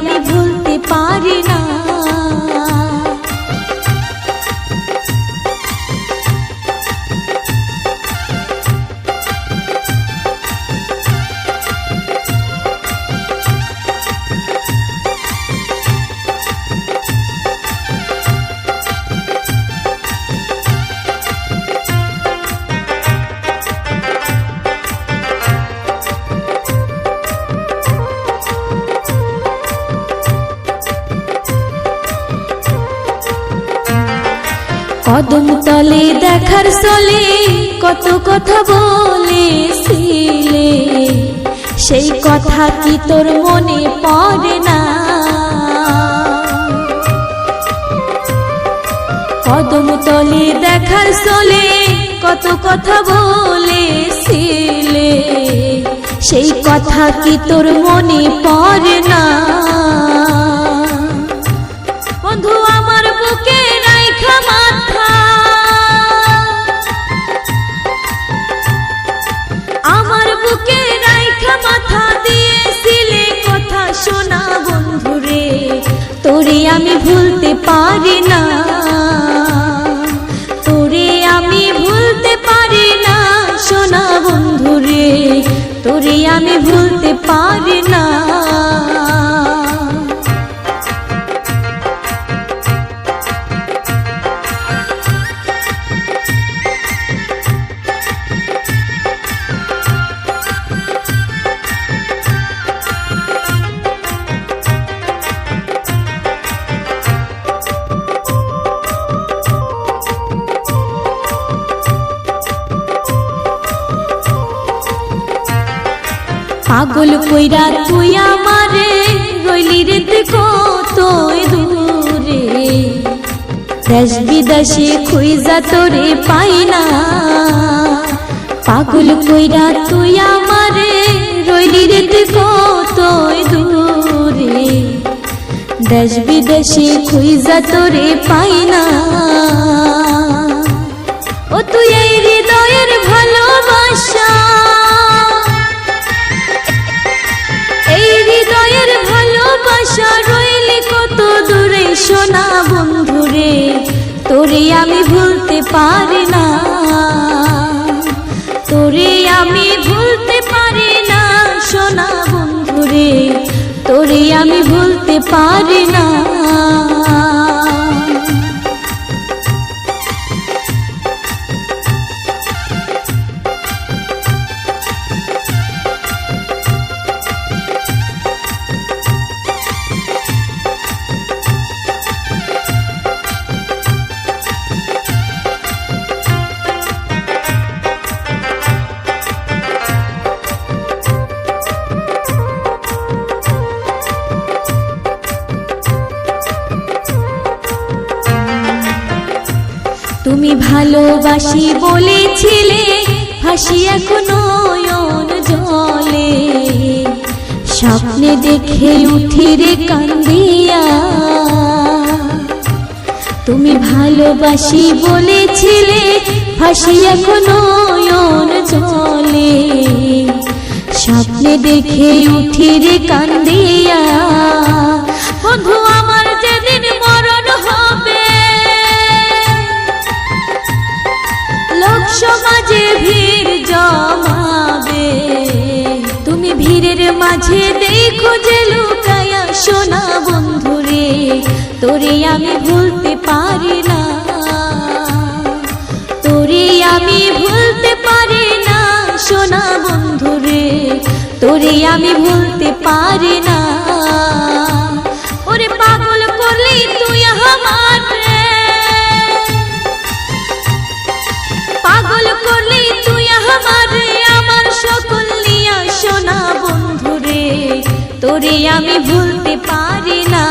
আমি ভুল কদম তলে দেখার চলে, কত কথা বলেছিলে। সেই কথা কি তোর মনে পড়ে না? কদম তলে দেখার চলে, কত কথা বলেছিলে। সেই কথা কি তোর মনে পড়ে আমি ভুলতে পারি না। তোরে আমি ভুলতে পারি না, সোনা বন্ধুরে। তোরে আমি ভুলতে পারি না। পাগল কইরা তুই আমারে রইলি রে কত দূরে। দেশ বিদেশে খুঁজা তোরে পাই না। পাগল কইরা তুই আমারে রইলি রে কত দূরে। দেশ বিদেশে খুঁজা তোরে পাই না। ও তুই এই হৃদয়ের ভালোবাসা সোনা বন্ধুরে, তোরে আমি ভুলতে পারি না। তোরে আমি ভুলতে পারি না সোনা বন্ধুরে, তোরে আমি ভুলতে পারি না। তুমি ভালোবাসি বলেছিলে, হাসি এখনও জলে। স্বপ্নে দেখে উঠি রে কান্দিয়া। তুমি ভালোবাসি বলেছিলে, হাসি এখনও জলে। স্বপ্নে দেখে উঠি রে কান্দিয়া। বন্ধু, আমার সমাজে ভিড় জমাবে। তুমি ভিড়ের মাঝে দেখো যে লুকায়া সোনা বন্ধুরে, তোরে আমি ভুলতে পারি না। তোরে আমি ভুলতে পারি না সোনা বন্ধুরে, তোরে আমি ভুলতে পারি না। তোরে আমি ভুলতে পারি না।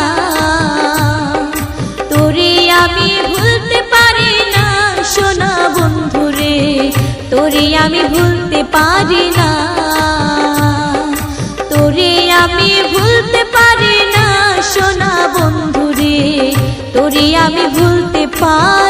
তোরে আমি ভুলতে পারি না, সোনা বন্ধুরে তোরে আমি ভুলতে পারি না। তোরে আমি ভুলতে পারি না, সোনা বন্ধুরে তোরে আমি ভুলতে পারি